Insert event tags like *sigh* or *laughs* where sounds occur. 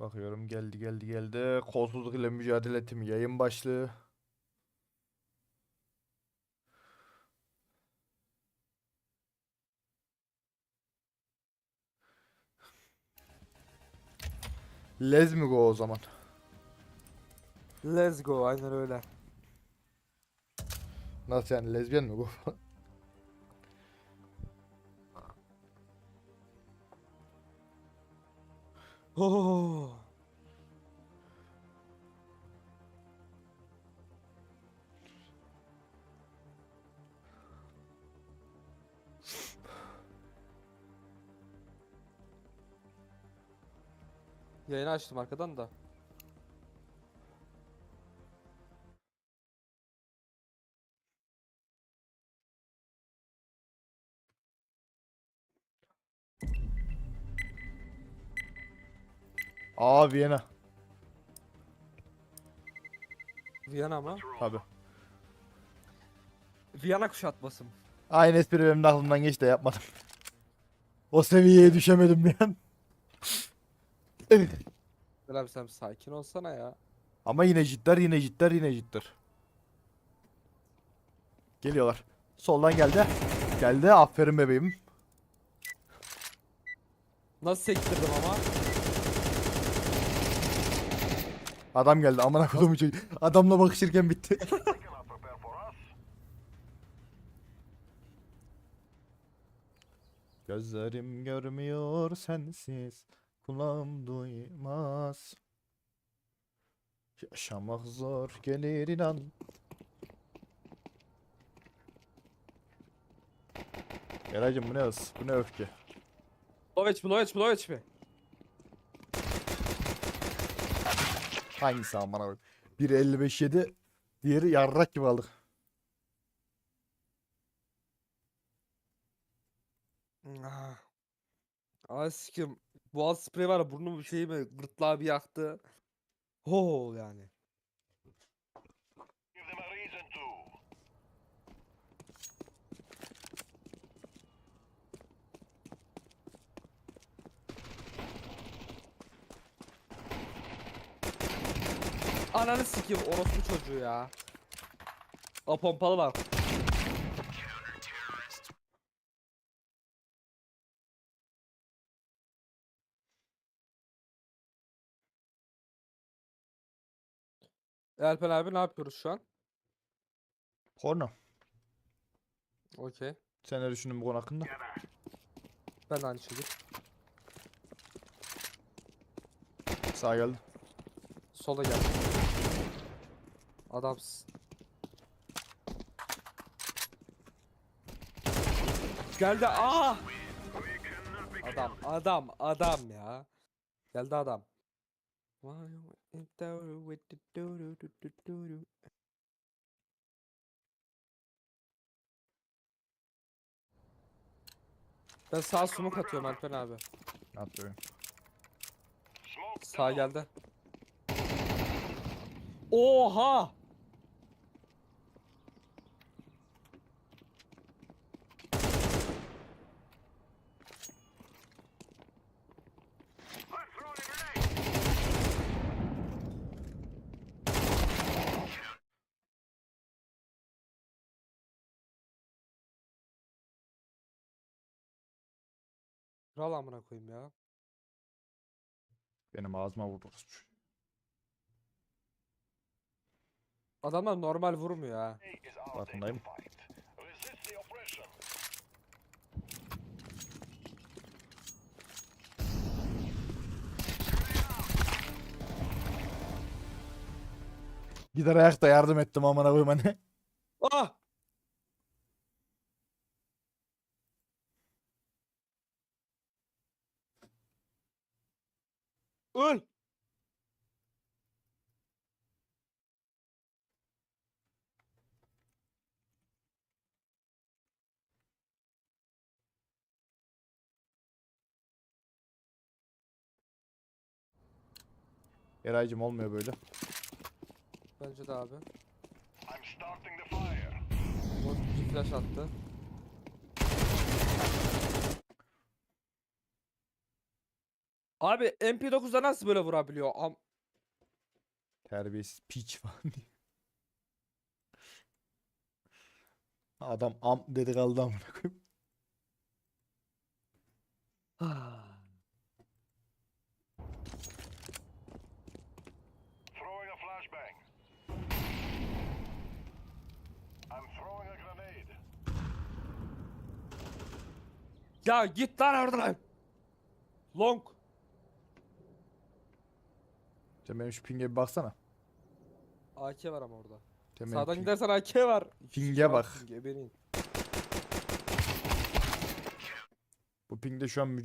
Bakıyorum geldi geldi geldi. Kolsuzluk ile mücadele timi yayın başlığı. Lez mi go o zaman? Let's go aynen öyle. Nasıl yani lezbiyen mi go? *laughs* Oh. *laughs* Yayını açtım arkadan da. Aa Viyana. Viyana mı? Tabi. Viyana kuşatması mı? Aynı espri benim de aklımdan geçti de yapmadım. O seviyeye düşemedim bir an. Gel abi sen sakin olsana ya. Ama yine cidder yine cidder yine cidder. Geliyorlar. Soldan geldi. Geldi. Aferin bebeğim. Nasıl sektirdim ama? Adam geldi. Aman kodumu çocuk. Adamla bakışırken bitti. *laughs* Gözlerim görmüyor sensiz. Kulağım duymaz. Yaşamak zor gelir inan. Eraycım bu ne hız? Bu ne öfke? Loveç mi Loveç mi? Hangisi amına koyayım? Biri 55 yedi, diğeri yarrak gibi aldık. Ah. Sikim. Boğaz spreyi var ya burnumu şey mi gırtlağı bir yaktı. Ho yani. Ananı sikeyim orospu çocuğu ya. O pompalı var. Alper abi ne yapıyoruz şu an? Porno. Okey. Sen ne düşündün bu konu hakkında? Ben de aynı şekilde. Sağ geldi. Sola gel. Adamsın. Geldi. Aa! Adam, adam, adam ya. Geldi adam. Ben sağ smoke atıyorum Alper abi. Yapıyor? Sağ geldi. Oha! Kral amına koyayım ya. Benim ağzıma vurdu. Adamlar normal vurmuyor ha. Farkındayım. Gider ayakta yardım ettim amına koyayım hani. Ah! Öl! Eraycım olmuyor böyle. Bence de abi. Bot bir flash attı. Abi MP9'da nasıl böyle vurabiliyor? Am Terbiyesiz piç *laughs* falan diye. Adam am dedi kaldı amına koyayım. Ya git lan oradan. Long. Sen benim şu pinge bir baksana. AK var ama orada. Sen benim Sağdan ping- gidersen AK var. Pinge bak. pinge, benim. Bu pingde şu an müce